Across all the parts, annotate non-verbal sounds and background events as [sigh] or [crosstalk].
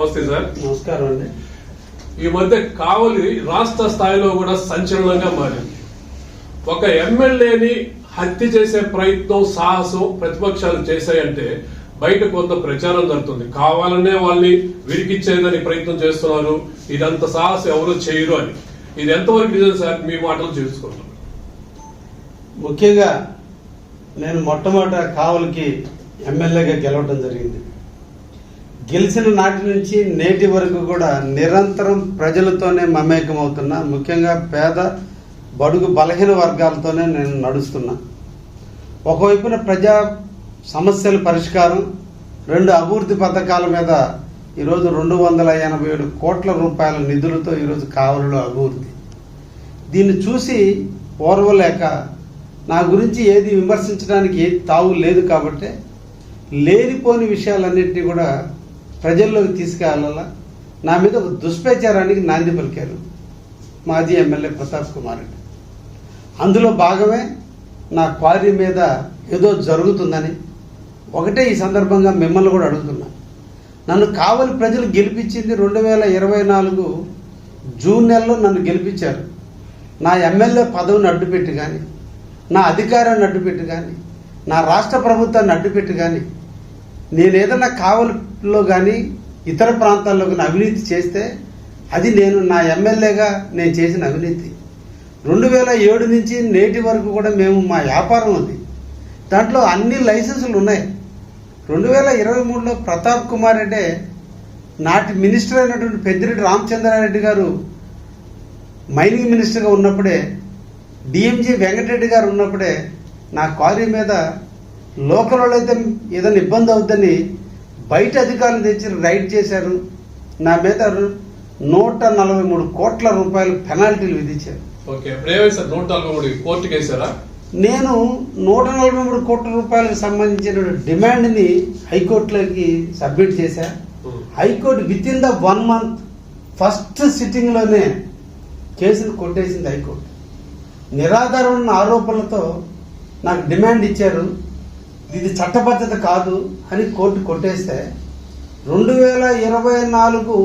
నమస్తే సార్. నమస్కారం అండి. ఈ మధ్య కావలి రాష్ట్ర స్థాయిలో కూడా సంచలనంగా మారింది. ఒక ఎమ్మెల్యేని హత్య చేసే ప్రయత్నం సాహసం ప్రతిపక్షాలు చేశాయంటే బయట కొంత ప్రచారం జరుగుతుంది. కావాలనే వాళ్ళని విరికిచ్చేదని ప్రయత్నం చేస్తున్నారు. ఇదంత సాహసం ఎవరు చేయరు అని. ఇది ఎంతవరకు నిజం సార్? మీ మాటలు చూసుకుంటాం ముఖ్యంగా నేను మొట్టమొదట కావలికి ఎమ్మెల్యేగా గెలవడం జరిగింది. గెలిచిన నాటి నుంచి నేటి వరకు కూడా నిరంతరం ప్రజలతోనే మమేకం అవుతున్నా ముఖ్యంగా పేద బడుగు బలహీన వర్గాలతోనే నేను నడుస్తున్నా. ఒకవైపున ప్రజా సమస్యల పరిష్కారం రెండు అభివృద్ధి పథకాల మీద ఈరోజు రెండు వందల ఎనభై ఏడు కోట్ల రూపాయల నిధులతో ఈరోజు కావలిలో అభివృద్ధి. దీన్ని చూసి ఓర్వలేక నా గురించి ఏది విమర్శించడానికి ఏది తావు లేదు కాబట్టి లేనిపోని విషయాలన్నింటినీ కూడా ప్రజల్లోకి తీసుకెళ్ళాలా నా మీద ఒక దుష్ప్రచారానికి నాంది పలికారు మాజీ ఎమ్మెల్యే ప్రతాప్ కుమార్ రెడ్డి. అందులో భాగమే నా క్వారీ మీద ఏదో జరుగుతుందని ఒకటే ఈ సందర్భంగా మిమ్మల్ని కూడా అడుగుతున్నా. నన్ను కావలి ప్రజలు గెలిపించింది రెండు వేల ఇరవై నాలుగు జూన్ నెలలో నన్ను గెలిపించారు. నా ఎమ్మెల్యే పదవిని అడ్డుపెట్టి కానీ నా అధికారాన్ని అడ్డుపెట్టి కానీ నా రాష్ట్ర ప్రభుత్వాన్ని అడ్డుపెట్టి కానీ నేను ఏదైనా లో కానీ ఇతర ప్రాంతాల్లో కానీ అవినీతి చేస్తే అది నేను నా ఎమ్మెల్యేగా నేను చేసిన అవినీతి. రెండు వేల ఏడు నుంచి నేటి వరకు కూడా మేము మా వ్యాపారం ఉంది దాంట్లో అన్ని లైసెన్సులు ఉన్నాయి. రెండు వేల ఇరవై మూడులో ప్రతాప్ కుమార్ రెడ్డి నాటి మినిస్టర్ అయినటువంటి పెద్దిరెడ్డి రామచంద్రారెడ్డి గారు మైనింగ్ మినిస్టర్గా ఉన్నప్పుడే డిఎంజీ వెంకటరెడ్డి గారు ఉన్నప్పుడే నా క్వారీ మీద లోకల్ అయితే ఏదైనా ఇబ్బంది అవుద్దని బయట అధికారులు తెచ్చి రైడ్ చేశారు. నా మీద నూట నలభై మూడు కోట్ల రూపాయలు పెనాల్టీలు విధించారు. నేను నూట నలభై మూడు కోట్ల రూపాయలకు సంబంధించిన డిమాండ్ని హైకోర్టులోకి సబ్మిట్ చేశా. High court within the one month first సిట్టింగ్లోనే కేసును కొట్టేసింది హైకోర్టు. నిరాధారమైన ఆరోపణలతో నాకు డిమాండ్ ఇచ్చారు. ఇది చట్టబద్ధత కాదు అని కోర్టు కొట్టేస్తే రెండు వేల ఇరవై నాలుగు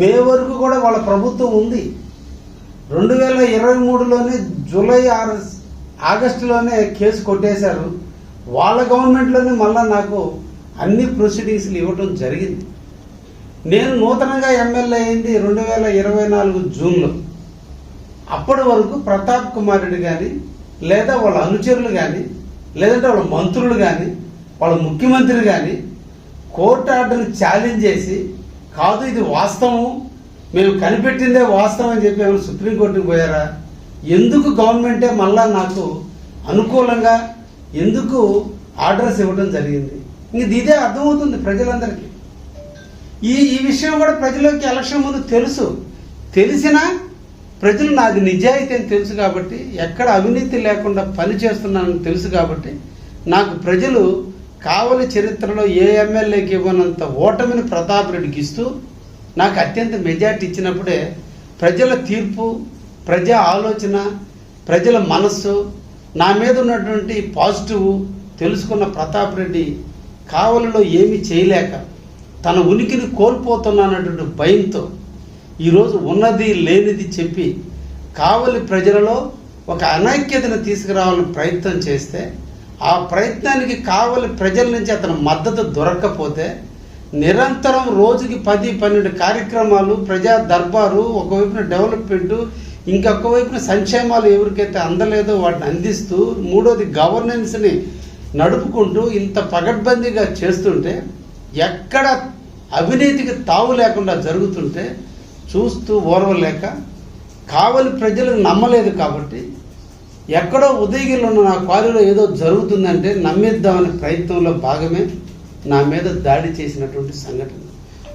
మే వరకు కూడా వాళ్ళ ప్రభుత్వం ఉంది. రెండు వేల ఇరవై మూడులోనే జూలై ఆరు ఆగస్టులోనే కేసు కొట్టేశారు. వాళ్ళ గవర్నమెంట్లోనే మళ్ళీ నాకు అన్ని ప్రొసీడింగ్స్లు ఇవ్వటం జరిగింది. నేను నూతనంగా ఎమ్మెల్యే అయింది రెండు వేల ఇరవై నాలుగు జూన్లో. అప్పటి వరకు ప్రతాప్ కుమారుడు కానీ లేదా వాళ్ళ అనుచరులు కానీ లేదంటే వాళ్ళ మంత్రులు కానీ వాళ్ళ ముఖ్యమంత్రి కానీ కోర్టు ఆర్డర్ని ఛాలెంజ్ చేసి కాదు ఇది వాస్తవం. మేము కనిపెట్టిందే వాస్తవం అని చెప్పి ఏమైనా సుప్రీంకోర్టుకి పోయారా? ఎందుకు గవర్నమెంటే మళ్ళా నాకు అనుకూలంగా ఎందుకు ఆర్డర్స్ ఇవ్వడం జరిగింది? ఇంక ఇదే అర్థమవుతుంది ప్రజలందరికీ. ఈ ఈ విషయం కూడా ప్రజలకి ఎలక్షన్ ముందు తెలుసు. తెలిసినా ప్రజలు నాకు నిజాయితీ అని తెలుసు కాబట్టి ఎక్కడ అవినీతి లేకుండా పని చేస్తున్నానని తెలుసు కాబట్టి నాకు ప్రజలు కావలి చరిత్రలో ఏ ఎమ్మెల్యేకి ఇవ్వనంత ఓటమిని ప్రతాప్ రెడ్డికి ఇస్తూ నాకు అత్యంత మెజార్టీ ఇచ్చినప్పుడే ప్రజల తీర్పు ప్రజా ఆలోచన ప్రజల మనస్సు నా మీద ఉన్నటువంటి పాజిటివ్ తెలుసుకున్న ప్రతాప్ రెడ్డి కావలిలో ఏమీ చేయలేక తన ఉనికిని కోల్పోతున్నానటువంటి భయంతో ఈరోజు ఉన్నది లేనిది చెప్పి కావలి ప్రజలలో ఒక అనైక్యతను తీసుకురావాలని ప్రయత్నం చేస్తే ఆ ప్రయత్నానికి కావలి ప్రజల నుంచి అతని మద్దతు దొరక్కపోతే నిరంతరం రోజుకి పది పన్నెండు కార్యక్రమాలు ప్రజా దర్బారు ఒకవైపున డెవలప్మెంట్ ఇంకొక వైపున సంక్షేమాలు ఎవరికైతే అందలేదో వాటిని అందిస్తూ మూడోది గవర్నెన్స్ని నడుపుకుంటూ ఇంత పగడ్బందీగా చేస్తుంటే ఎక్కడ అవినీతికి తావు లేకుండా జరుగుతుంటే చూస్తూ ఓర్వలేక కావలి ప్రజలకు నమ్మలేదు కాబట్టి ఎక్కడో ఉదయగిరిలో ఉన్న నా క్వారీలో ఏదో జరుగుతుందంటే నమ్మిద్దామనే ప్రయత్నంలో భాగమే నా మీద దాడి చేసినటువంటి సంఘటన.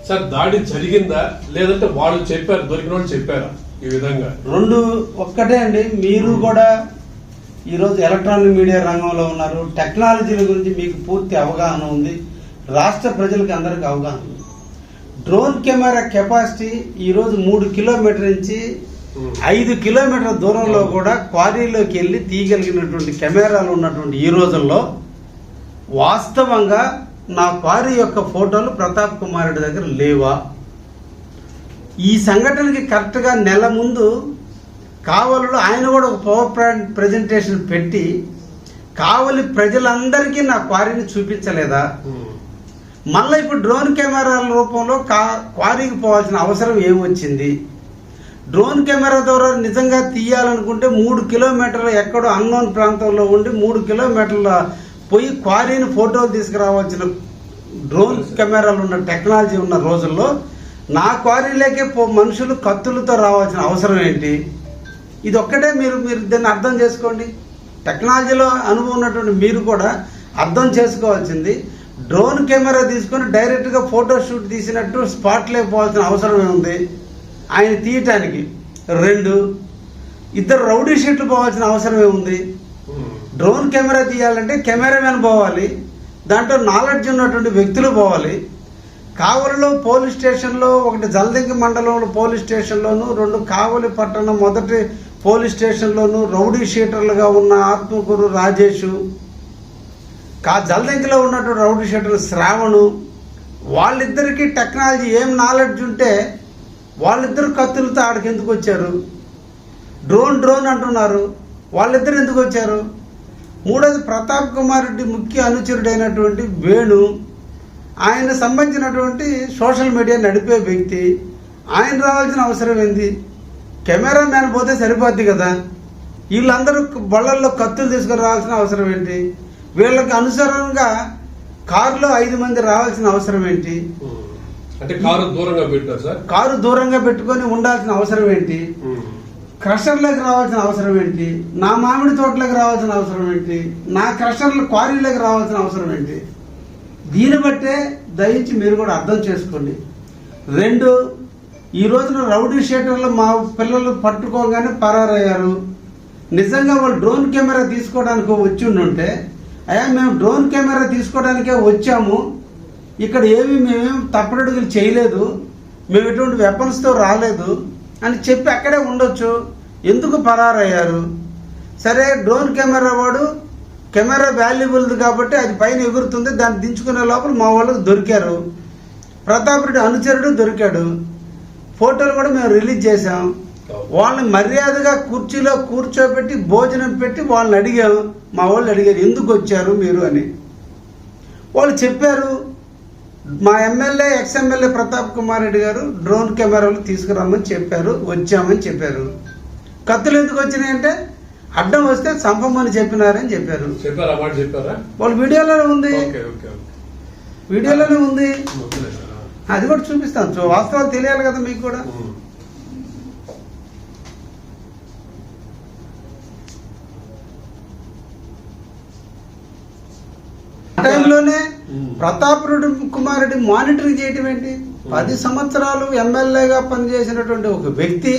సార్ దాడి జరిగిందా? లేదంటే వాళ్ళు చెప్పారు దొరికిన వాళ్ళు చెప్పారా ఈ విధంగా? రెండు ఒక్కటే అండి. మీరు కూడా ఈరోజు ఎలక్ట్రానిక్ మీడియా రంగంలో ఉన్నారు. టెక్నాలజీల గురించి మీకు పూర్తి అవగాహన ఉంది. రాష్ట్ర ప్రజలకు అందరికీ అవగాహన ఉంది. డ్రోన్ కెమెరా కెపాసిటీ ఈరోజు మూడు కిలోమీటర్ నుంచి ఐదు కిలోమీటర్ల దూరంలో కూడా క్వారీలోకి వెళ్ళి తీయగలిగినటువంటి కెమెరాలు ఉన్నటువంటి ఈ రోజుల్లో వాస్తవంగా నా క్వారీ యొక్క ఫోటోలు ప్రతాప్ కుమారుడి దగ్గర లేవా? ఈ సంఘటనకి కరెక్ట్గా నెల ముందు కావలిలో ఆయన కూడా ఒక పవర్ పాయింట్ ప్రజెంటేషన్ పెట్టి కావలి ప్రజలందరికీ నా క్వారీని చూపించలేదా? మళ్ళీ ఇప్పుడు డ్రోన్ కెమెరాల రూపంలో కా క్వారీకి పోవాల్సిన అవసరం ఏమొచ్చింది? డ్రోన్ కెమెరా ద్వారా నిజంగా తీయాలనుకుంటే మూడు కిలోమీటర్లు ఎక్కడో అన్నోన్ ప్రాంతంలో ఉండి మూడు కిలోమీటర్ల పోయి క్వారీని ఫోటోలు తీసుకురావాల్సిన డ్రోన్ కెమెరాలు ఉన్న టెక్నాలజీ ఉన్న రోజుల్లో నా క్వారీలోకే పో మనుషులు కత్తులతో రావాల్సిన అవసరం ఏంటి? ఇది ఒక్కటే మీరు మీరు దీన్ని అర్థం చేసుకోండి. టెక్నాలజీలో అనుభవం ఉన్నటువంటి మీరు కూడా అర్థం చేసుకోవాల్సింది. డ్రోన్ కెమెరా తీసుకొని డైరెక్ట్గా ఫోటోషూట్ తీసినట్టు స్పాట్లో పోవాల్సిన అవసరం ఉంది ఆయన తీయటానికి. రెండు ఇద్దరు రౌడీ షీట్లు పోవాల్సిన అవసరం ఏముంది? డ్రోన్ కెమెరా తీయాలంటే కెమెరామెన్ పోవాలి దాంట్లో నాలెడ్జ్ ఉన్నటువంటి వ్యక్తులు పోవాలి. కావలిలో పోలీస్ స్టేషన్లో ఒకటి జలదంకి మండలంలో పోలీస్ స్టేషన్లోను రెండు కావలి పట్టణం మొదటి పోలీస్ స్టేషన్లోను రౌడీ షీటర్లుగా ఉన్న ఆత్మకూరు రాజేషు కా జలదంకిలో ఉన్నటువంటి రౌడీ షెటర్ శ్రావణు వాళ్ళిద్దరికీ టెక్నాలజీ ఏం నాలెడ్జ్ ఉంటే వాళ్ళిద్దరు కత్తులతో ఆడికి ఎందుకు వచ్చారు? డ్రోన్ డ్రోన్ అంటున్నారు. వాళ్ళిద్దరు ఎందుకు వచ్చారు? మూడోది ప్రతాప్ కుమార్ రెడ్డి ముఖ్య అనుచరుడైనటువంటి వేణు. ఆయన సంబంధించినటువంటి సోషల్ మీడియా నడిపే వ్యక్తి. ఆయన రావాల్సిన అవసరం ఏంది? కెమెరా మ్యాన్ పోతే సరిపోద్ది కదా? వీళ్ళందరూ బళ్ళల్లో కత్తులు తీసుకొని రావాల్సిన అవసరం ఏంటి? వీళ్ళకి అనుసరంగా కారులో ఐదు మంది రావాల్సిన అవసరం ఏంటి. అంటే కారు దూరంగా పెట్టారు సార్? కారు దూరంగా పెట్టుకొని ఉండాల్సిన అవసరం ఏంటి. క్రషర్లోకి రావాల్సిన అవసరం ఏంటి? నా మామిడి తోటలోకి రావాల్సిన అవసరం ఏంటి? నా క్రషర్ల క్వారీలోకి రావాల్సిన అవసరం ఏంటి? దీన్ని బట్టే దయించి మీరు కూడా అర్థం చేసుకోండి. రెండు ఈ రోజున రౌడీ షీటర్లు మా పిల్లలు పట్టుకోగానే పరారయ్యారు. నిజంగా వాళ్ళు డ్రోన్ కెమెరా తీసుకోవడానికి వచ్చి ఉంటే అయ్యా మేము డ్రోన్ కెమెరా తీసుకోవడానికే వచ్చాము. ఇక్కడ ఏమి మేమేం తప్పడడుగులు చేయలేదు. మేము ఎటువంటి వెపన్స్తో రాలేదు అని చెప్పి అక్కడే ఉండొచ్చు. ఎందుకు పరారయ్యారు? సరే డ్రోన్ కెమెరా వాడు కెమెరా వాల్యుబుల్ది కాబట్టి అది పైన ఎగురుతుంది. దాన్ని దించుకునే లోపల మా వాళ్ళకి దొరికారు. ప్రతాప్ రెడ్డి అనుచరుడు దొరికాడు. ఫోటోలు కూడా మేము రిలీజ్ చేసాం వాళ్ళని మర్యాదగా కుర్చీలో కూర్చోబెట్టి భోజనం పెట్టి వాళ్ళని అడిగాం. మా వాళ్ళు అడిగారు ఎందుకు వచ్చారు మీరు? అని. వాళ్ళు చెప్పారు మా MLA ex MLA Pratap Kumar Reddy గారు డ్రోన్ కెమెరాలు తీసుకురమ్మని చెప్పారు వచ్చామని చెప్పారు. కత్తులు ఎందుకు వచ్చినాయంటే అడ్డం వస్తే చంపమని చెప్పినారని చెప్పారు. వాళ్ళ వీడియోలోనే ఉంది. వీడియోలోనే ఉంది. అది కూడా చూపిస్తాను. సో వాస్తవాలు తెలియాలి కదా మీకు కూడా. ప్రతాప్ రెడ్డి కుమార్ రెడ్డి మానిటరింగ్ చేయటం ఏంటి? పది సంవత్సరాలు ఎమ్మెల్యేగా పనిచేసినటువంటి ఒక వ్యక్తి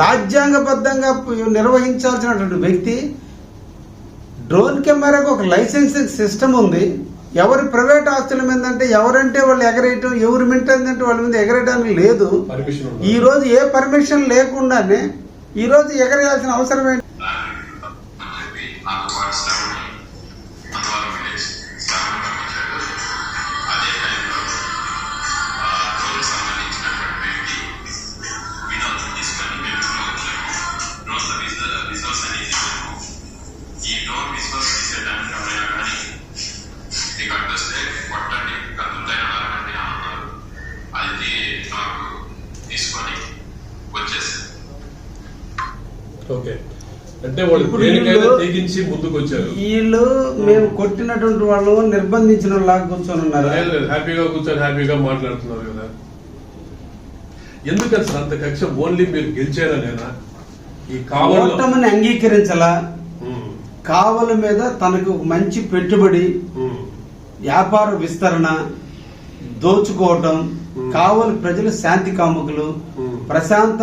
రాజ్యాంగబద్ధంగా నిర్వహించాల్సినటువంటి వ్యక్తి డ్రోన్ కెమెరాకు ఒక లైసెన్సింగ్ సిస్టమ్ ఉంది. ఎవరి ప్రైవేట్ ఆస్తుల మీద అంటే ఎవరంటే వాళ్ళు ఎగరేయటం ఎవరి మింటందంటే వాళ్ళ మీద ఎగరేయడానికి లేదు? ఈ రోజు ఏ పర్మిషన్ లేకుండానే ఈ రోజు ఎగరేయాల్సిన అవసరం ఏంటి? ఇప్పుడు వీళ్ళు- తెగించి ముందుకు వచ్చారు వీళ్ళు మేము కొట్టినటువంటి వాళ్ళు నిర్బంధించిన లాగా కూర్చొని ఉన్నారు. హ్యాపీగా కూర్చొని హ్యాపీగా మాట్లాడుతున్నారు కదా. ఎందుకని సార్ అంత కక్ష? ఓన్లీ మీరు గెలిచారనేనా ఈ కావాలి ఓటమిని అంగీకరించలా. కావల మీద తనకు మంచి పెట్టుబడి వ్యాపార విస్తరణ దోచుకోవటం. కావలి ప్రజలు శాంతి కాముకులు Hmm. ప్రశాంత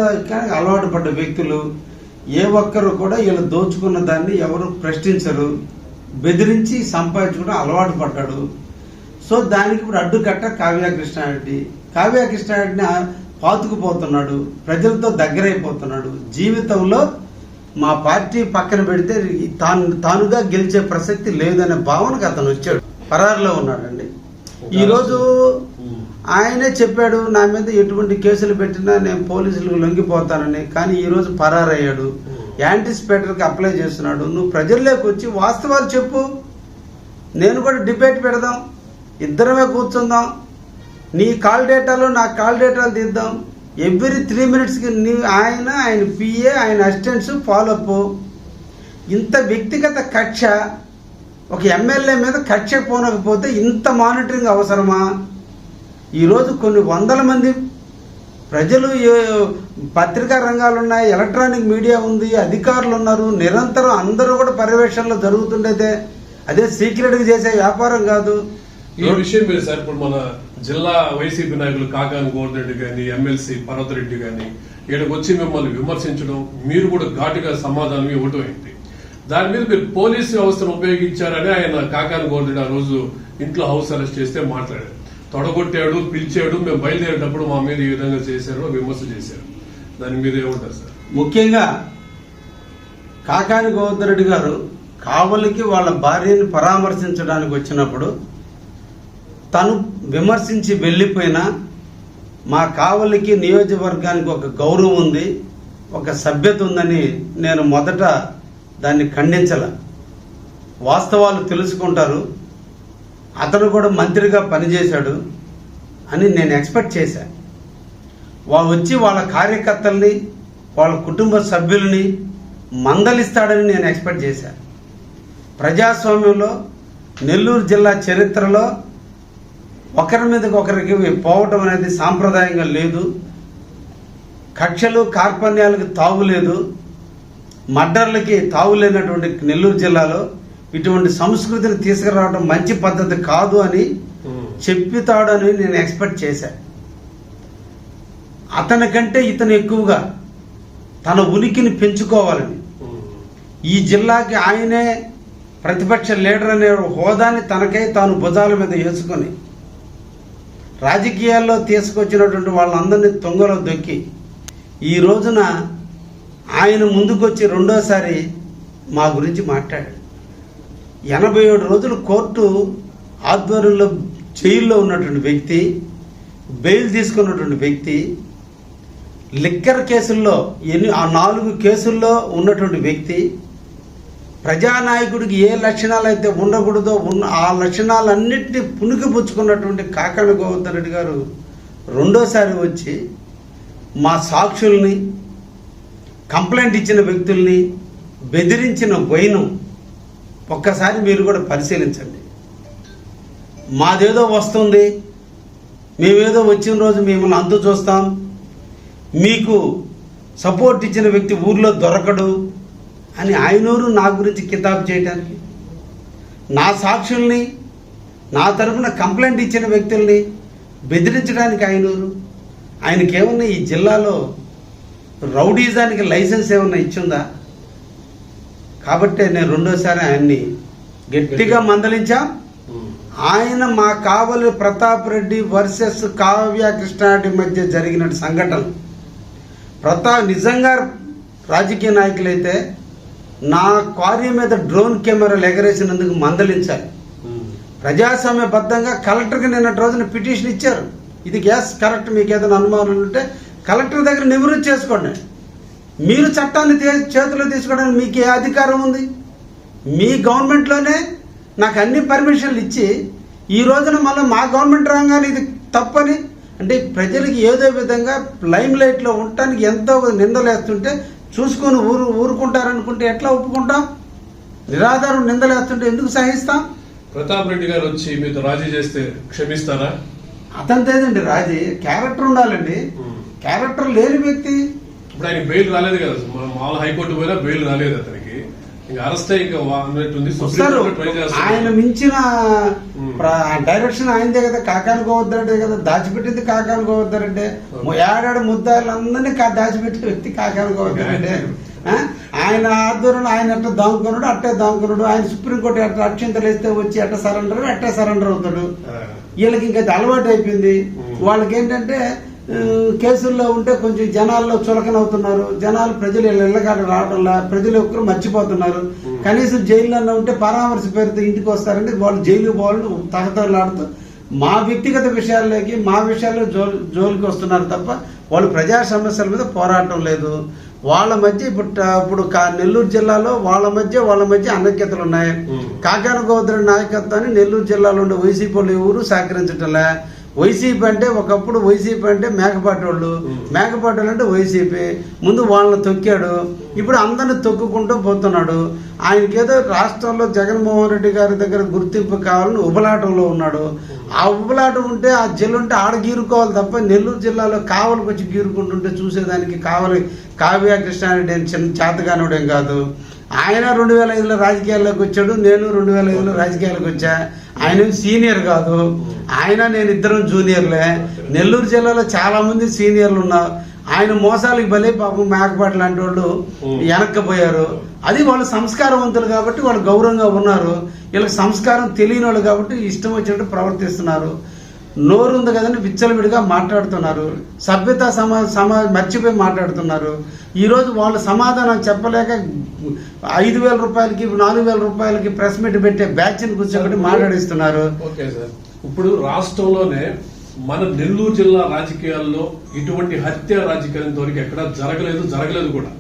అలవాటు పడ్డ వ్యక్తులు ఏ ఒక్కరు కూడా వీళ్ళు దోచుకున్న దాన్ని ఎవరు ప్రశ్నించరు బెదిరించి సంపాదించుకోవడం అలవాటు పడ్డాడు. సో దానికి ఇప్పుడు అడ్డుకట్ట కావ్య కృష్ణారెడ్డి. కావ్య కృష్ణారెడ్డిని పాతుకుపోతున్నాడు ప్రజలతో దగ్గరైపోతున్నాడు. జీవితంలో మా పార్టీ పక్కన పెడితే తాను తానుగా గెలిచే ప్రసక్తి లేదనే భావనకు అతను వచ్చాడు. పరారులో ఉన్నాడండి. ఈరోజు. ఆయనే చెప్పాడు నా మీద ఎటువంటి కేసులు పెట్టినా నేను పోలీసులకు లొంగిపోతానని. కానీ ఈరోజు పరారయ్యాడు. యాంటిసిపేటర్కి అప్లై చేస్తున్నాడు. నువ్వు ప్రజల్లోకి వచ్చి వాస్తవాలు చెప్పు. నేను కూడా డిబేట్ పెడదాం. ఇద్దరమే కూర్చుందాం. నీ కాల్ డేటాలు నా కాల్ డేటాలు తీద్దాం. ఎవ్రీ త్రీ మినిట్స్కి నీ ఆయన ఆయన పిఏ ఆయన అసిస్టెంట్స్ ఫాలోఅప్. ఇంత వ్యక్తిగత కక్ష ఒక ఎమ్మెల్యే మీద కక్ష పోనకపోతే ఇంత మానిటరింగ్ అవసరమా? ఈరోజు కొన్ని వందల మంది ప్రజలు పత్రికా రంగాలు ఉన్నాయి ఎలక్ట్రానిక్ మీడియా ఉంది అధికారులు ఉన్నారు నిరంతరం అందరూ కూడా పర్యవేక్షణలో జరుగుతుండేదే. అదే సీక్రెట్గా చేసే వ్యాపారం కాదు. ఈ విషయం మీద సార్ ఇప్పుడు మన జిల్లా వైసీపీ నాయకులు కాకాని గోవర్ధరెడ్డి కానీ ఎమ్మెల్సీ పర్వతరెడ్డి కానీ ఇక్కడికి వచ్చి మిమ్మల్ని విమర్శించడం మీరు కూడా ఘాటుగా సమాధానం ఇవ్వటం ఏంటి దాని మీద మీరు పోలీసు వ్యవస్థను ఉపయోగించారని ఆయన కాకాని గోవర్ధరెడ్డి ఆ రోజు ఇంట్లో హౌస్ అరెస్ట్ చేస్తే మాట్లాడారు. తొడగొట్టాడు పిలిచాడు మేము బయలుదేరేటప్పుడు మా మీద ఈ విధంగా చేశారు విమర్శ చేశారు. దాని మీద ఏముంటారు సార్? ముఖ్యంగా కాకాని గోవర్ధన్ రెడ్డి గారు కావలికి వాళ్ళ భార్యని పరామర్శించడానికి వచ్చినప్పుడు తను విమర్శించి వెళ్ళిపోయినా మా కావలికి నియోజకవర్గానికి ఒక గౌరవం ఉంది ఒక సభ్యత ఉందని నేను మొదట దాన్ని ఖండించల. వాస్తవాలు తెలుసుకుంటారు. అతను కూడా మంత్రిగా పనిచేశాడు అని నేను ఎక్స్పెక్ట్ చేశాను వాళ్ళు వచ్చి వాళ్ళ కార్యకర్తల్ని వాళ్ళ కుటుంబ సభ్యుల్ని మందలిస్తాడని నేను ఎక్స్పెక్ట్ చేశాను ప్రజాస్వామ్యంలో నెల్లూరు జిల్లా చరిత్రలో ఒకరి మీదకి ఒకరికి పోవటం అనేది సాంప్రదాయంగా లేదు. కక్షలు కార్పణ్యాలకు తావు లేదు. మర్డర్లకి తావు లేనటువంటి నెల్లూరు జిల్లాలో ఇటువంటి సంస్కృతిని తీసుకురావడం మంచి పద్ధతి కాదు అని. చెప్పుతాడని నేను ఎక్స్పెక్ట్ చేశాను అతని కంటే ఇతను ఎక్కువగా తన ఉనికిని పెంచుకోవాలని. ఈ జిల్లాకి ఆయనే ప్రతిపక్ష లీడర్ అనే హోదాని తనకై తాను భుజాల మీద వేసుకొని రాజకీయాల్లో తీసుకొచ్చినటువంటి వాళ్ళందరినీ తొంగలో దొక్కి ఈ రోజున ఆయన ముందుకొచ్చి రెండోసారి మా గురించి మాట్లాడాడు ఎనభై ఏడు రోజులు కోర్టు ఆధ్వర్యంలో జైల్లో ఉన్నటువంటి వ్యక్తి బెయిల్ తీసుకున్నటువంటి వ్యక్తి లిక్కర్ కేసుల్లో ఎన్ని ఆ నాలుగు కేసుల్లో ఉన్నటువంటి వ్యక్తి ప్రజానాయకుడికి ఏ లక్షణాలు అయితే ఉండకూడదో ఉన్న ఆ లక్షణాలన్నింటినీ పుణికిపుచ్చుకున్నటువంటి కాకణ గోవర్ధన్ రెడ్డి గారు రెండోసారి వచ్చి మా సాక్షుల్ని కంప్లైంట్ ఇచ్చిన వ్యక్తుల్ని బెదిరించిన వైను ఒక్కసారి మీరు కూడా పరిశీలించండి. మాదేదో వస్తుంది మేమేదో వచ్చిన రోజు మిమ్మల్ని అంతు చూస్తాం. మీకు సపోర్ట్ ఇచ్చిన వ్యక్తి ఊర్లో దొరకడు అని ఆయనూరు నా గురించి కితాబ్ చేయడానికి నా సాక్షుల్ని నా తరపున కంప్లైంట్ ఇచ్చిన వ్యక్తుల్ని బెదిరించడానికి ఆయనూరు. ఆయనకేమన్నా ఈ జిల్లాలో రౌడీజానికి లైసెన్స్ ఏమన్నా ఇచ్చిందా? కాబట్టే నేను రెండోసారి ఆయన్ని గట్టిగా మందలించాం. ఆయన మా కావలి ప్రతాప్ రెడ్డి వర్సెస్ కావ్య కృష్ణారెడ్డి మధ్య జరిగిన సంఘటన. ప్రతాప్ నిజంగా రాజకీయ నాయకులైతే నా క్వారీ మీద డ్రోన్ కెమెరాలు ఎగరేసినందుకు మందలించాలి. ప్రజాస్వామ్యబద్ధంగా కలెక్టర్కి నిన్నటి రోజున పిటిషన్ ఇచ్చారు. ఇది గ్యాస్ కరెక్ట్ మీకు ఏదైనా అనుమానాలు ఉంటే కలెక్టర్ దగ్గర నివృత్తి చేసుకోండి. మీరు చట్టాన్ని చేతిలో తీసుకోవడానికి మీకు ఏ అధికారం ఉంది? మీ గవర్నమెంట్లోనే నాకు అన్ని పర్మిషన్లు ఇచ్చి ఈ రోజున మళ్ళీ మా గవర్నమెంట్ రాగానే ఇది తప్పని అంటే ప్రజలకి ఏదో విధంగా లైమ్ లైట్లో ఉండటానికి ఎంతో నిందలేస్తుంటే చూసుకొని ఊరు ఊరుకుంటారనుకుంటే ఎట్లా ఒప్పుకుంటాం? నిరాధారం నిందలేస్తుంటే ఎందుకు సహిస్తాం? ప్రతాప్ రెడ్డి గారు వచ్చి మీతో రాజీ చేస్తే క్షమిస్తారా? అతనిదేదండి రాజీ. క్యారెక్టర్ ఉండాలండి. క్యారెక్టర్ లేని వ్యక్తి. ఇప్పుడు ఆయన బెయిల్ రాలేదు కదా. మన మామూలు హైకోర్టు పోయినా బెయిల్ రాలేదు అతనికి. ఇంకా అరెస్ట్ అన్నట్టుంది. ట్రై ఆయన మించిన డైరెక్షన్ ఆయనదే కదా. కాకాని గోవర్ధరెడ్డి కదా. దాచిపెట్టింది కాకాని గోవర్ధరెడ్డి. ఏడాడు ముద్దాయిలందరినీ కా- దాచిపెట్టిన వ్యక్తి కాకాని గోవర్ధరెడ్డి [laughs] ఆ? ఆయన ఆధ్వర్యంలో ఆయన ఎట్లా దాంకున్నాడు అట్టే దాంకున్నాడు ఆయన సుప్రీంకోర్టు ఎట్లా అక్షింతలు వేస్తే వచ్చి ఎట్ట సరెండర్ అట్టే సరెండర్ అవుతాడు. వీళ్ళకి ఇంకా అలవాటు అయిపోయింది. వాళ్ళకి ఏంటంటే కేసుల్లో ఉంటే కొంచెం జనాల్లో చులకన అవుతున్నారు. జనాలు ప్రజలు ఇళ్ళకాడ రావడంలా ప్రజలు ఒక్కరు మర్చిపోతున్నారు. కనీసం జైల్లో ఉంటే పరామర్శ పేరుతో ఇంటికి వస్తారంటే వాళ్ళు జైలు పోవాలని తహతలాడుతూ మా వ్యక్తిగత విషయాల్లోకి మా విషయాల్లో జో జోలికి వస్తున్నారు తప్ప వాళ్ళు ప్రజా సమస్యల మీద పోరాటం లేదు. వాళ్ళ మధ్య ఇప్పుడు ఇప్పుడు నెల్లూరు జిల్లాలో వాళ్ళ మధ్య వాళ్ళ మధ్య అనైక్యతలు ఉన్నాయి. కాకాన గోత్రుడి నాయకత్వాన్ని నెల్లూరు జిల్లాలో ఉండే వైసీపీ ఎవరు సహకరించటంలే. వైసీపీ అంటే ఒకప్పుడు వైసీపీ అంటే మేకపాటి వాళ్ళు. మేకపాటి వాళ్ళు అంటే వైసీపీ. ముందు వాళ్ళని తొక్కాడు. ఇప్పుడు అందరిని తొక్కుకుంటూ పోతున్నాడు. ఆయనకేదో రాష్ట్రంలో జగన్మోహన్ రెడ్డి గారి దగ్గర గుర్తింపు కావాలని ఉబలాటంలో ఉన్నాడు. ఆ ఉబలాటం ఉంటే ఆ జిల్లా ఉంటే ఆడ గీరుకోవాలి తప్ప నెల్లూరు జిల్లాలో కావలికి వచ్చి గీరుకుంటుంటే చూసేదానికి కావలి కావ్య కృష్ణారెడ్డి అని చిన్న చేతగానుడేం కాదు. ఆయన రెండు వేల ఐదులో రాజకీయాల్లోకి వచ్చాడు. నేను రెండు వేల ఐదులో రాజకీయాలకు వచ్చా. ఆయన సీనియర్ కాదు. ఆయన నేను ఇద్దరం జూనియర్లే. నెల్లూరు జిల్లాలో చాలా మంది సీనియర్లు ఉన్నారు ఆయన మోసాలకు బలే పాపం మేకపాటి లాంటి వాళ్ళు వెనక్కిపోయారు. అది వాళ్ళు సంస్కారవంతులు కాబట్టి వాళ్ళు గౌరవంగా ఉన్నారు. వీళ్ళకి సంస్కారం తెలియని వాళ్ళు కాబట్టి ఇష్టం వచ్చినట్టు ప్రవర్తిస్తున్నారు. నోరు ఉంది కదండి విచ్చలవిడిగా మాట్లాడుతున్నారు. సభ్యత సమా సమా మర్చిపోయి మాట్లాడుతున్నారు. ఈరోజు వాళ్ళు సమాధానం చెప్పలేక ఐదు వేల రూపాయలకి నాలుగు వేల రూపాయలకి ప్రెస్ మీట్ పెట్టే బ్యాచ్ని కూర్చోబెట్టి మాట్లాడిస్తున్నారు. Okay sir. ఇప్పుడు రాష్ట్రంలోనే మన నెల్లూరు జిల్లా రాజకీయాల్లో ఇటువంటి హత్య రాజకీయాలు ఇంతవరకు ఎక్కడా జరగలేదు జరగలేదు కూడా.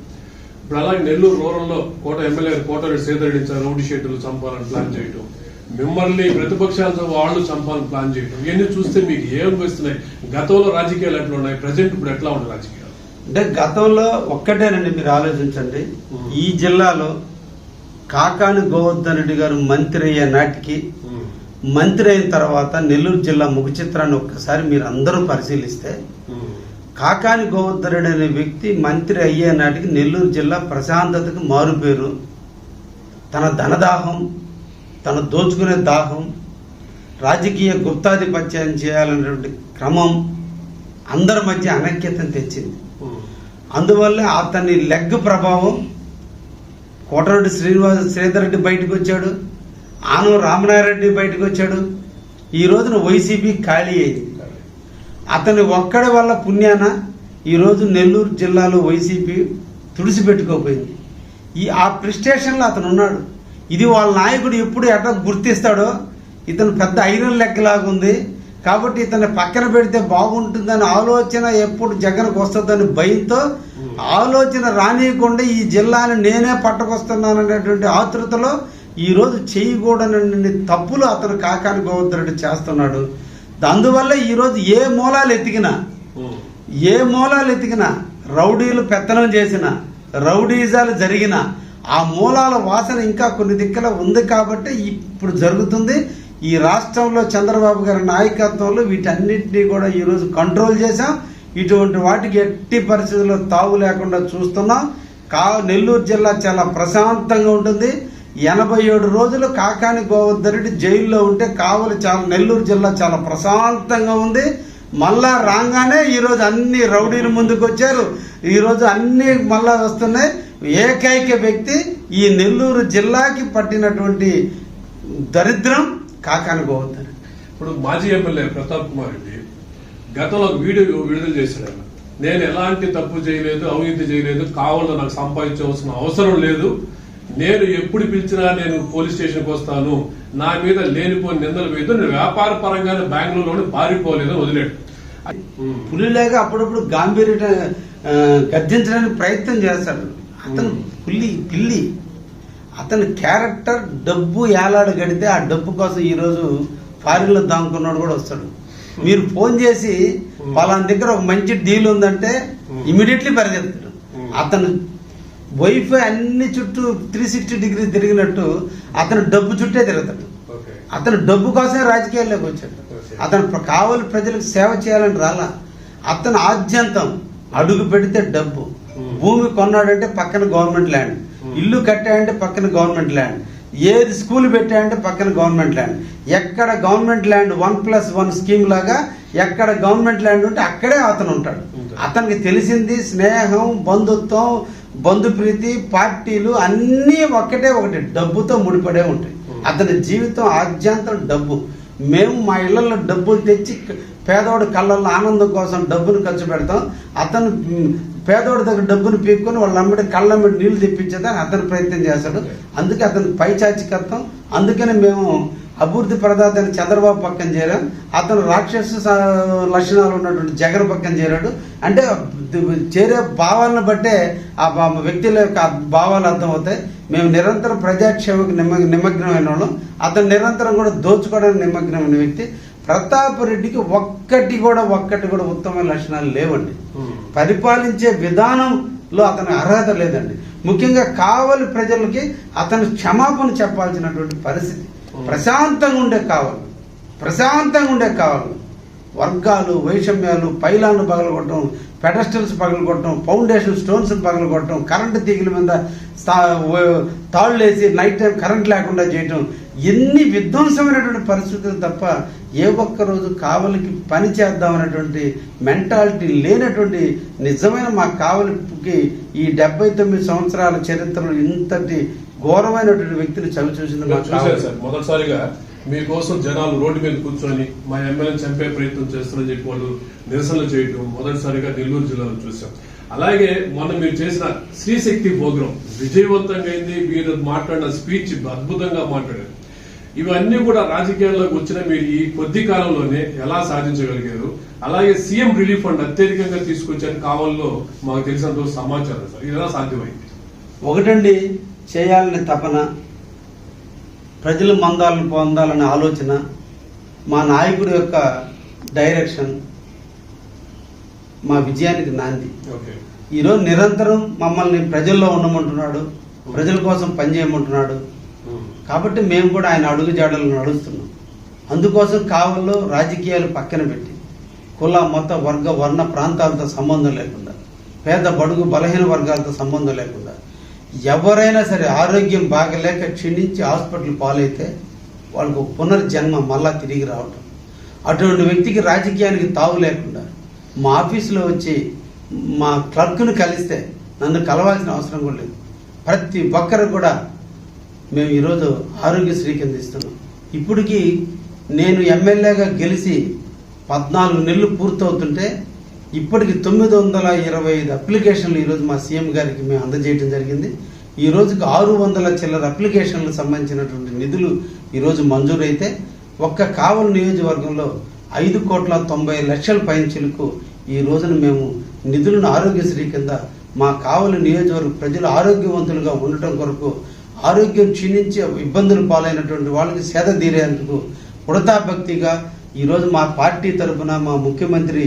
ఇప్పుడు అలాగే నెల్లూరు రూరల్లో కోట ఎమ్మెల్యే కోటరెడ్డి సేదరెడ్డి రౌడీ షెడ్యూల్ చంపాలని ప్లాన్ చేయటం. మిమ్మల్ని ప్రతిపక్షాలతో వాళ్ళు చంపాలని ప్లాన్ చేయటం. ఇవన్నీ చూస్తే మీకు ఏమనిపిస్తున్నాయి గతంలో రాజకీయాలు ఎట్లా ఉన్నాయి? ప్రజెంట్ ఇప్పుడు ఎట్లా ఉన్నాయి రాజకీయాలు? అంటే గతంలో ఒక్కటేనండి మీరు ఆలోచించండి. ఈ జిల్లాలో కాకాని గోవర్ధన్ రెడ్డి గారు మంత్రి అయ్యే నాటికి మంత్రి అయిన తర్వాత నెల్లూరు జిల్లా ముఖ చిత్రాన్ని ఒక్కసారి మీరు అందరూ పరిశీలిస్తే కాకాని గోవర్ధన్ రెడ్డి అనే వ్యక్తి మంత్రి అయ్యే నాటికి నెల్లూరు జిల్లా ప్రశాంతతకు మారుపేరు. తన ధనదాహం తన దోచుకునే దాహం రాజకీయ గుప్తాధిపత్యం చేయాలనేటువంటి క్రమం అందరి మధ్య అనైక్యతను తెచ్చింది. అందువల్ల అతని లెగ్ ప్రభావం కోటరెడ్డి శ్రీనివాస శ్రీధర్ రెడ్డి బయటకు వచ్చాడు ఆనం రామనారెడ్డి బయటకు వచ్చాడు. ఈ రోజున వైసీపీ ఖాళీ అయింది. అతని ఒక్కడి వల్ల పుణ్యాన ఈరోజు నెల్లూరు జిల్లాలో వైసీపీ తుడిసిపెట్టుకోపోయింది ఈ ఆ ప్రిస్టేషన్లో అతను ఉన్నాడు ఇది వాళ్ళ నాయకుడు ఎప్పుడు ఎట్లా గుర్తిస్తాడో ఇతను పెద్ద ఐరన్ లెక్కలాగా ఉంది. కాబట్టి ఇతన్ని పక్కన పెడితే బాగుంటుందని ఆలోచన ఎప్పుడు జగన్కు వస్తుందని భయంతో ఆలోచన రానియకుండా ఈ జిల్లాని నేనే పట్టుకొస్తున్నాననేటువంటి ఆతృతలో ఈరోజు చేయకూడనన్ని తప్పులు అతను కాకాని గోవర్ధనుడు చేస్తున్నాడు. అందువల్ల ఈరోజు ఏ మూలాలు ఎతికినా ఏ మూలాలు ఎతికినా రౌడీలు పెత్తనం చేసిన రౌడీజాలు జరిగిన ఆ మూలాల వాసన ఇంకా కొన్ని దిక్కుల ఉంది కాబట్టి ఇప్పుడు జరుగుతుంది. ఈ రాష్ట్రంలో చంద్రబాబు గారి నాయకత్వంలో వీటన్నిటినీ కూడా ఈరోజు కంట్రోల్ చేశాం. ఇటువంటి వాటికి ఎట్టి పరిస్థితుల్లో తావు లేకుండా చూస్తున్నాం. కా నెల్లూరు జిల్లా చాలా ప్రశాంతంగా ఉంటుంది. ఎనభై ఏడు రోజులు కాకాని గోవర్ధనుడి జైల్లో ఉంటే కావలి చాలా నెల్లూరు జిల్లా చాలా ప్రశాంతంగా ఉంది. మళ్ళా రాగానే ఈరోజు అన్ని రౌడీలు ముందుకు వచ్చారు ఈరోజు అన్ని మళ్ళా వస్తున్నాయి. ఏకైక వ్యక్తి ఈ నెల్లూరు జిల్లాకి పట్టినటువంటి దరిద్రం కాకాని గోవర్ధనుడు ఇప్పుడు మాజీ ఎమ్మెల్యే ప్రతాప్ కుమార్ రెడ్డి గతంలో వీడియో విడుదల చేశాడు. నేను ఎలాంటి తప్పు చేయలేదు అవినీతి చేయలేదు కావాలో నాకు సంపాదించవలసిన అవసరం లేదు. నేను ఎప్పుడు పిలిచినా నేను పోలీస్ స్టేషన్కి వస్తాను. నా మీద లేనిపోని నిందలు వేయదు నేను వ్యాపార పరంగానే బెంగళూరులోనే పారిపోలేదు వదిలేడు. ఉమ్. పులిలాగా అప్పుడప్పుడు గాంభీర్య ఆ, గర్జించడానికి ప్రయత్నం చేస్తాడు. అతను పులి పిల్లి అతని క్యారెక్టర్ డబ్బు ఏలాడు గడితే ఆ డబ్బు కోసం ఈరోజు ఫారిన్లో దాముకున్నాడు కూడా వస్తాడు. మీరు ఫోన్ చేసి పలానా దగ్గర ఒక మంచి డీల్ ఉందంటే ఇమీడియట్లీ పరిగెత్తాడు అతను వైఫ్ అన్ని చుట్టూ త్రీ సిక్స్టీ డిగ్రీ తిరిగినట్టు అతను డబ్బు చుట్టే తిరుగుతాడు. అతను డబ్బు కోసమే రాజకీయాల్లోకి వచ్చాడు. అతను కావలి ప్రజలకు సేవ చేయాలని రాలా. అతను ఆద్యంతం అడుగు పెడితే డబ్బు. భూమి కొన్నాడంటే పక్కన గవర్నమెంట్ ల్యాండ్. ఇల్లు కట్టాడంటే పక్కన గవర్నమెంట్ ల్యాండ్. ఏది స్కూల్ పెట్టాడంటే పక్కన గవర్నమెంట్ ల్యాండ్. ఎక్కడ government land one plus one scheme లాగా ఎక్కడ గవర్నమెంట్ ల్యాండ్ ఉంటే అక్కడే అతను ఉంటాడు. అతనికి తెలిసింది స్నేహం బంధుత్వం బంధుప్రీతి పార్టీలు అన్నీ ఒక్కటే ఒకటి. డబ్బుతో ముడిపడే ఉంటాయి. అతని జీవితం ఆద్యంతం డబ్బు. మేము మా ఇళ్ళలో డబ్బులు తెచ్చి పేదోడి కళ్ళల్లో ఆనందం కోసం డబ్బును ఖర్చు పెడతాం. అతను పేదోడి దగ్గర డబ్బును పీక్కొని వాళ్ళ అమ్మడి కళ్ళమ్మడి నీళ్ళు తెప్పించేదని అతను ప్రయత్నం చేస్తాడు అందుకే అతను పైచాచికత్వం. అందుకనే మేము అభివృద్ధి ప్రదాత అని చంద్రబాబు పక్కన చేరాం. అతను రాక్షస లక్షణాలు ఉన్నటువంటి జగన్ పక్కన చేరాడు. అంటే చేరే భావాలను బట్టే ఆ వ్యక్తుల యొక్క భావాలు అర్థమవుతాయి. మేము నిరంతరం ప్రజాక్షేమకు నిమ నిమగ్నమైన వాళ్ళం. అతను నిరంతరం కూడా దోచుకోవడానికి నిమగ్నమైన వ్యక్తి. ప్రతాప్ రెడ్డికి ఒక్కటి కూడా ఒక్కటి కూడా ఉత్తమ లక్షణాలు లేవండి. పరిపాలించే విధానంలో అతని అర్హత లేదండి. ముఖ్యంగా కావలి ప్రజలకి అతను క్షమాపణ చెప్పాల్సినటువంటి పరిస్థితి. ప్రశాంతంగా ఉండే కావాలి ప్రశాంతంగా ఉండే కావాలి. వర్గాలు వైషమ్యాలు పైలాన్లు పగలగొట్టడం పెడస్టల్స్ పగలగొట్టడం ఫౌండేషన్ స్టోన్స్ పగలగొట్టడం కరెంటు తీగల మీద తాళ్ళు వేసి నైట్ టైం కరెంట్ లేకుండా చేయటం ఎన్ని విధ్వంసమైనటువంటి పరిస్థితులు తప్ప ఏ ఒక్క రోజు కావలికి పని చేద్దామనేటువంటి మెంటాలిటీ లేనటువంటి నిజమైన మా కావలికి ఈ డెబ్బై తొమ్మిది సంవత్సరాల చరిత్రలో ఇంతటి ఘోరమైనటువంటి వ్యక్తిని చవి చూసింది మొదటిసారిగా మీకోసం జనాలు రోడ్డు మీద కూర్చొని మా ఎమ్మెల్యేని చంపే ప్రయత్నం చేస్తున్నారని చెప్పి వాళ్ళు నిరసనలు చేయటం మొదటిసారిగా నెల్లూరు జిల్లాలో చూసాం అలాగే మొన్న మీరు చేసిన శ్రీశక్తి ప్రోగ్రాం విజయవంతంగా అయింది మీరు మాట్లాడిన స్పీచ్ అద్భుతంగా మాట్లాడారు. ఇవన్నీ కూడా రాజకీయాల్లోకి వచ్చిన మీరు ఈ కొద్ది కాలంలోనే ఎలా సాధించగలిగారు? అలాగే సీఎం రిలీఫ్ ఫండ్ అత్యధికంగా తీసుకొచ్చారు కావాలలో మాకు తెలిసినంత సమాచారం సార్. ఇది ఎలా సాధ్యమైంది? ఒకటండి చేయాలని తపన ప్రజలు మందాలను పొందాలనే ఆలోచన మా నాయకుడి యొక్క డైరెక్షన్ మా విజయానికి నాంది. ఓకే. ఈరోజు నిరంతరం మమ్మల్ని ప్రజల్లో ఉండమంటున్నాడు ప్రజల కోసం పనిచేయమంటున్నాడు. కాబట్టి మేము కూడా ఆయన అడుగు జాడలు నడుస్తున్నాం. అందుకోసం కావల్లో రాజకీయాలు పక్కన పెట్టి కుల మత వర్గ వర్ణ ప్రాంతాలతో సంబంధం లేకుండా పేద బడుగు బలహీన వర్గాలతో సంబంధం లేకుండా ఎవరైనా సరే ఆరోగ్యం బాగలేక క్షీణించి హాస్పిటల్ పాలైతే వాళ్ళకు పునర్జన్మ మళ్ళా తిరిగి రావటం. అటువంటి వ్యక్తికి రాజకీయానికి తావు లేకుండా మా ఆఫీసులో వచ్చి మా క్లర్క్ను కలిస్తే నన్ను కలవాల్సిన అవసరం కూడా లేదు. ప్రతి ఒక్కరు కూడా మేము ఈరోజు ఆరోగ్యశ్రీ కింద ఇస్తున్నాం. ఇప్పటికీ నేను ఎమ్మెల్యేగా గెలిచి పద్నాలుగు నెలలు పూర్తవుతుంటే ఇప్పటికి తొమ్మిది వందల ఇరవై ఐదు అప్లికేషన్లు ఈరోజు మా సీఎం గారికి మేము అందజేయడం జరిగింది. ఈ రోజుకి ఆరు వందల చిల్లర అప్లికేషన్లకు సంబంధించినటువంటి నిధులు ఈరోజు మంజూరైతే ఒక్క కావలి నియోజకవర్గంలో ఐదు కోట్ల తొంభై లక్షల పైంచులకు ఈ రోజున మేము నిధులను ఆరోగ్యశ్రీ కింద మా కావలి నియోజకవర్గ ప్రజలు ఆరోగ్యవంతులుగా ఉండటం కొరకు ఆరోగ్యం క్షీణించి ఇబ్బందులు పాలైనటువంటి వాళ్ళకి సేద తీరేందుకు ఉడతాభక్తిగా ఈరోజు మా పార్టీ తరపున మా ముఖ్యమంత్రి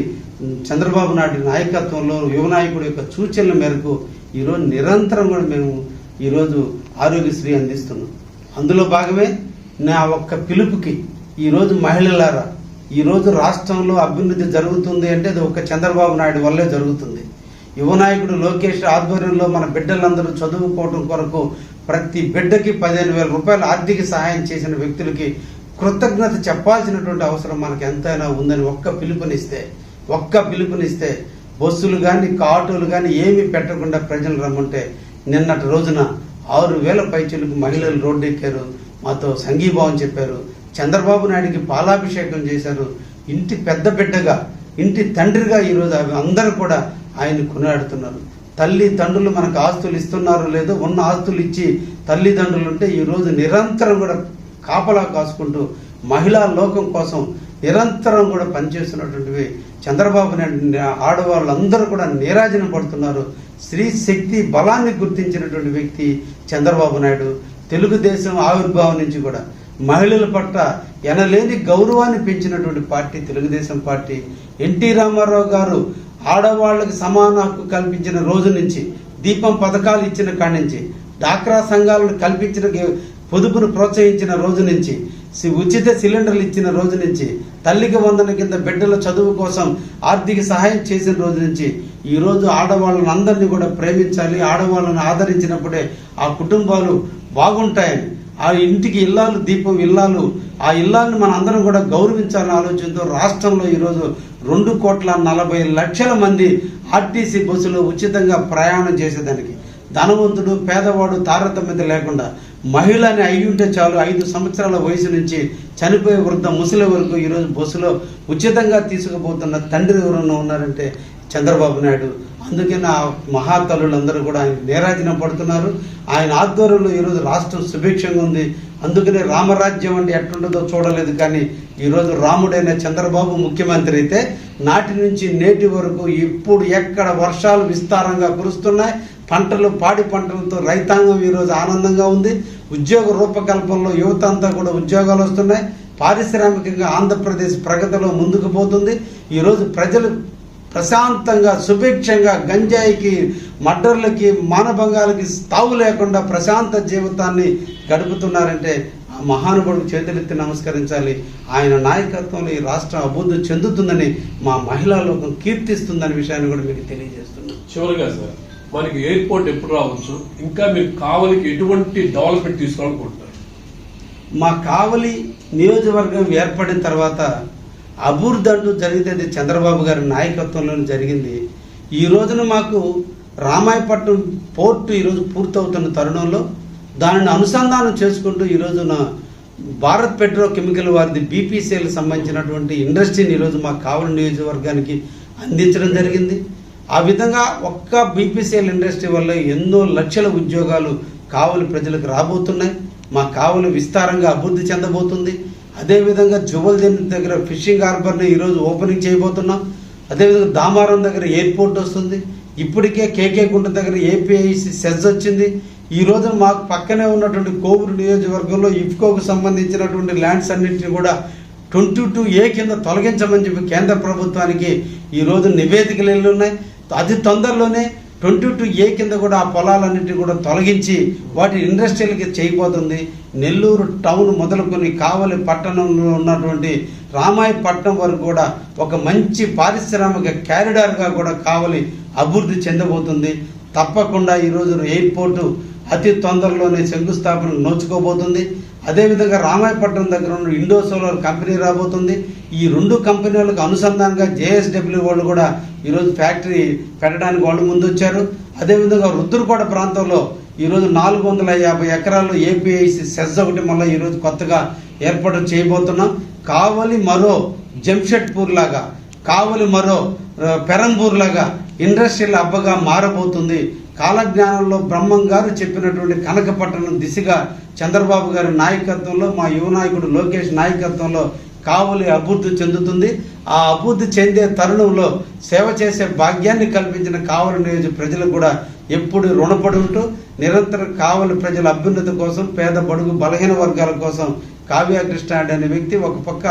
చంద్రబాబు నాయుడు నాయకత్వంలో యువ నాయకుడి యొక్క సూచనల మేరకు ఈరోజు నిరంతరం కూడా మేము ఈరోజు ఆరోగ్యశ్రీ అందిస్తున్నాం. అందులో భాగమే నా ఒక్క పిలుపుకి ఈరోజు మహిళలారా ఈరోజు రాష్ట్రంలో అభివృద్ధి జరుగుతుంది అంటే అది ఒక చంద్రబాబు నాయుడు వల్లే జరుగుతుంది. యువనాయకుడు లోకేష్ ఆధ్వర్యంలో మన బిడ్డలందరూ చదువుకోవడం కొరకు ప్రతి బిడ్డకి పదిహేను వేల రూపాయలు ఆర్థిక సహాయం చేసిన వ్యక్తులకి కృతజ్ఞత చెప్పాల్సినటువంటి అవసరం మనకు ఎంతైనా ఉందని ఒక్క పిలుపునిస్తే ఒక్క పిలుపునిస్తే బస్సులు కానీ ఆటోలు కానీ ఏమీ పెట్టకుండా ప్రజలు రమ్మంటే నిన్నటి రోజున ఆరు వేల పైచులకు మహిళలు రోడ్డు ఎక్కారు మాతో సంఘీభావం చెప్పారు. చంద్రబాబు నాయుడికి పాలాభిషేకం చేశారు. ఇంటి పెద్ద బిడ్డగా ఇంటి తండ్రిగా ఈరోజు అవి అందరూ కూడా ఆయన కొనియాడుతున్నారు. తల్లి తండ్రులు మనకు ఆస్తులు ఇస్తున్నారో లేదో ఉన్న ఆస్తులు ఇచ్చి తల్లిదండ్రులు ఉంటే ఈరోజు నిరంతరం కూడా కాపలా కాసుకుంటూ మహిళా లోకం కోసం నిరంతరం కూడా పనిచేస్తున్నటువంటివి చంద్రబాబు నాయుడు ఆడవాళ్ళందరూ కూడా నీరాజనం పడుతున్నారు. స్త్రీ శక్తి బలాన్ని గుర్తించినటువంటి వ్యక్తి చంద్రబాబు నాయుడు. తెలుగుదేశం ఆవిర్భావం నుంచి కూడా మహిళల పట్ల ఎనలేని గౌరవాన్ని పెంచినటువంటి party Telugu Desam party. NT Rama Rao గారు ఆడవాళ్ళకి సమాన హక్కు కల్పించిన రోజు నుంచి దీపం పథకాలు ఇచ్చిన కాడి నుంచి డాక్రా సంఘాలను కల్పించిన పొదుపును ప్రోత్సహించిన రోజు నుంచి సి- ఉచిత సిలిండర్లు ఇచ్చిన రోజు నుంచి తల్లికి వందన కింద బిడ్డల చదువు కోసం ఆర్థిక సహాయం చేసిన రోజు నుంచి ఈరోజు ఆడవాళ్ళను ఆడవాళ్ళని అందరినీ కూడా ప్రేమించాలి ఆడవాళ్ళని ఆదరించినప్పుడే ఆ కుటుంబాలు బాగుంటాయని ఆ ఇంటికి ఇల్లాలు దీపం ఇల్లాలు ఆ ఇల్లాలను మన అందరం కూడా గౌరవించాలనే ఆలోచనతో రాష్ట్రంలో ఈరోజు రెండు కోట్ల నలభై లక్షల మంది ఆర్టీసీ బస్సులో ఉచితంగా ప్రయాణం చేసేదానికి. ధనవంతుడు పేదవాడు తారతమ్యత లేకుండా మహిళని అయి ఉంటే చాలు ఐదు సంవత్సరాల వయసు నుంచి చనిపోయే వృద్ధ ముసలి వరకు ఈరోజు బస్సులో ఉచితంగా తీసుకుపోతున్న తండ్రి ఎవరన్నా ఉన్నారంటే చంద్రబాబు నాయుడు. అందుకే నా మహాతల్లులందరూ కూడా ఆయన నేరాజనం పడుతున్నారు. ఆయన ఆధ్వర్యంలో ఈరోజు రాష్ట్రం సుభిక్షంగా ఉంది. అందుకనే రామరాజ్యం అంటే ఎట్లుంటుందో చూడలేదు కానీ ఈరోజు రాముడైన చంద్రబాబు ముఖ్యమంత్రి అయితే నాటి నుంచి నేటి వరకు ఇప్పుడు ఎక్కడ వర్షాలు విస్తారంగా కురుస్తున్నాయి. పంటలు పాడి పంటలతో రైతాంగం ఈరోజు ఆనందంగా ఉంది. ఉద్యోగ రూపకల్పనలో యువత అంతా కూడా ఉద్యోగాలు వస్తున్నాయి. పారిశ్రామికంగా ఆంధ్రప్రదేశ్ ప్రగతిలో ముందుకు పోతుంది. ఈరోజు ప్రజలు ప్రశాంతంగా సుభిక్షంగా గంజాయికి మర్డర్లకి మానభంగాలకి తావు లేకుండా ప్రశాంత జీవితాన్ని గడుపుతున్నారంటే ఆ మహానుభావుడికి చేతులెత్తి నమస్కరించాలి. ఆయన నాయకత్వంలో ఈ రాష్ట్రం అభివృద్ధి చెందుతుందని మా మహిళా లోకం కీర్తిస్తుందనే విషయాన్ని కూడా మీకు తెలియజేస్తున్నాను చివరిగా సార్ మనకి ఎయిర్పోర్ట్ ఎప్పుడు రావచ్చు? ఇంకా మీరు కావలికి ఎటువంటి డెవలప్మెంట్ తీసుకోవాలనుకుంటున్నారు? మా కావలి నియోజకవర్గం ఏర్పడిన తర్వాత అభివృద్ధి అంటూ జరిగితే చంద్రబాబు గారి నాయకత్వంలోనే జరిగింది. ఈ రోజున మాకు రామాయపట్నం పోర్టు ఈరోజు పూర్తవుతున్న తరుణంలో దానిని అనుసంధానం చేసుకుంటూ ఈరోజున భారత్ పెట్రో కెమికల్ వారిది బీపీసీఎల్ సంబంధించినటువంటి ఇండస్ట్రీని ఈరోజు మా కావలి నియోజకవర్గానికి అందించడం జరిగింది. ఆ విధంగా ఒక్క బీపీసీఎల్ ఇండస్ట్రీ వల్ల ఎన్నో లక్షల ఉద్యోగాలు కావలి ప్రజలకు రాబోతున్నాయి. మా కావలి విస్తారంగా అభివృద్ధి చెందబోతుంది. అదేవిధంగా జువల్దిన్ దగ్గర ఫిషింగ్ హార్బర్ని ఈరోజు ఓపెనింగ్ చేయబోతున్నాం. అదేవిధంగా దామారం దగ్గర ఎయిర్పోర్ట్ వస్తుంది. ఇప్పటికే కేకే గుంట దగ్గర ఏపీఐసి సెజ్ వచ్చింది. ఈ రోజు మాకు పక్కనే ఉన్నటువంటి కోవూరు నియోజకవర్గంలో ఇఫ్కోకు సంబంధించినటువంటి ల్యాండ్స్ అన్నింటినీ కూడా ట్వంటీ టూ ఏ కింద తొలగించమని చెప్పి కేంద్ర ప్రభుత్వానికి ఈ రోజు నివేదికలు వెళ్ళి ఉన్నాయి. అతి తొందరలోనే ట్వంటీ టూ ఏ కింద కూడా ఆ పొలాలన్నింటినీ కూడా తొలగించి వాటి ఇండస్ట్రియల్కి చేయబోతుంది. నెల్లూరు టౌన్ మొదలుకొని కావలి పట్టణంలో ఉన్నటువంటి రామాయపట్నం వరకు కూడా ఒక మంచి పారిశ్రామిక క్యారిడార్గా కూడా కావలి అభివృద్ధి చెందబోతుంది. తప్పకుండా ఈరోజు ఎయిర్పోర్టు అతి తొందరలోనే శంకుస్థాపన నోచుకోబోతుంది. అదేవిధంగా రామాయపట్నం దగ్గర ఉన్న ఇండో సోలార్ కంపెనీ రాబోతుంది. ఈ రెండు కంపెనీలకు అనుసంధానంగా జేఎస్డబ్ల్యూ వాళ్ళు కూడా ఈరోజు ఫ్యాక్టరీ పెట్టడానికి వాళ్ళు ముందొచ్చారు. అదేవిధంగా రుద్రకోట ప్రాంతంలో ఈరోజు నాలుగు వందల యాభై ఎకరాల్లో ఏపీఐసి సెజ్ ఒకటి మళ్ళీ ఈరోజు కొత్తగా ఏర్పాటు చేయబోతున్నాం. కావలి మరో జంషెడ్పూర్ లాగా కావలి మరో పెరంపూర్ లాగా ఇండస్ట్రియల్ అబ్బగా మారబోతుంది. కాలజ్ఞానంలో బ్రహ్మం గారు చెప్పినటువంటి కనకపట్టణం దిశగా చంద్రబాబు గారి నాయకత్వంలో మా యువ నాయకుడు లోకేష్ నాయకత్వంలో కావలి అభివృద్ధి చెందుతుంది. ఆ అభివృద్ధి చెందే తరుణంలో సేవ చేసే భాగ్యాన్ని కల్పించిన కావలి నియోజక ప్రజలు కూడా ఎప్పుడు రుణపడి ఉంటూ నిరంతరం కావలి ప్రజల అభ్యున్నతి కోసం పేద బడుగు బలహీన వర్గాల కోసం కావ్య కృష్ణ అనే వ్యక్తి ఒక పక్క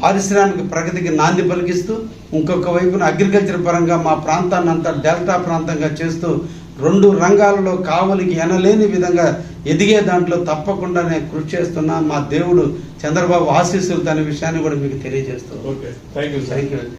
పారిశ్రామిక ప్రగతికి నాంది పలికిస్తూ ఇంకొక వైపున అగ్రికల్చర్ పరంగా మా ప్రాంతాన్ని అంతా డెల్టా ప్రాంతంగా చేస్తూ రెండు రంగాలలో కావలికి ఎనలేని విధంగా ఎదిగే దాంట్లో తప్పకుండా నేను కృషి చేస్తున్నా మా దేవుడు చంద్రబాబు ఆశీస్సులు అనే విషయాన్ని కూడా మీకు తెలియజేస్తున్నాను okay. Thank you thank you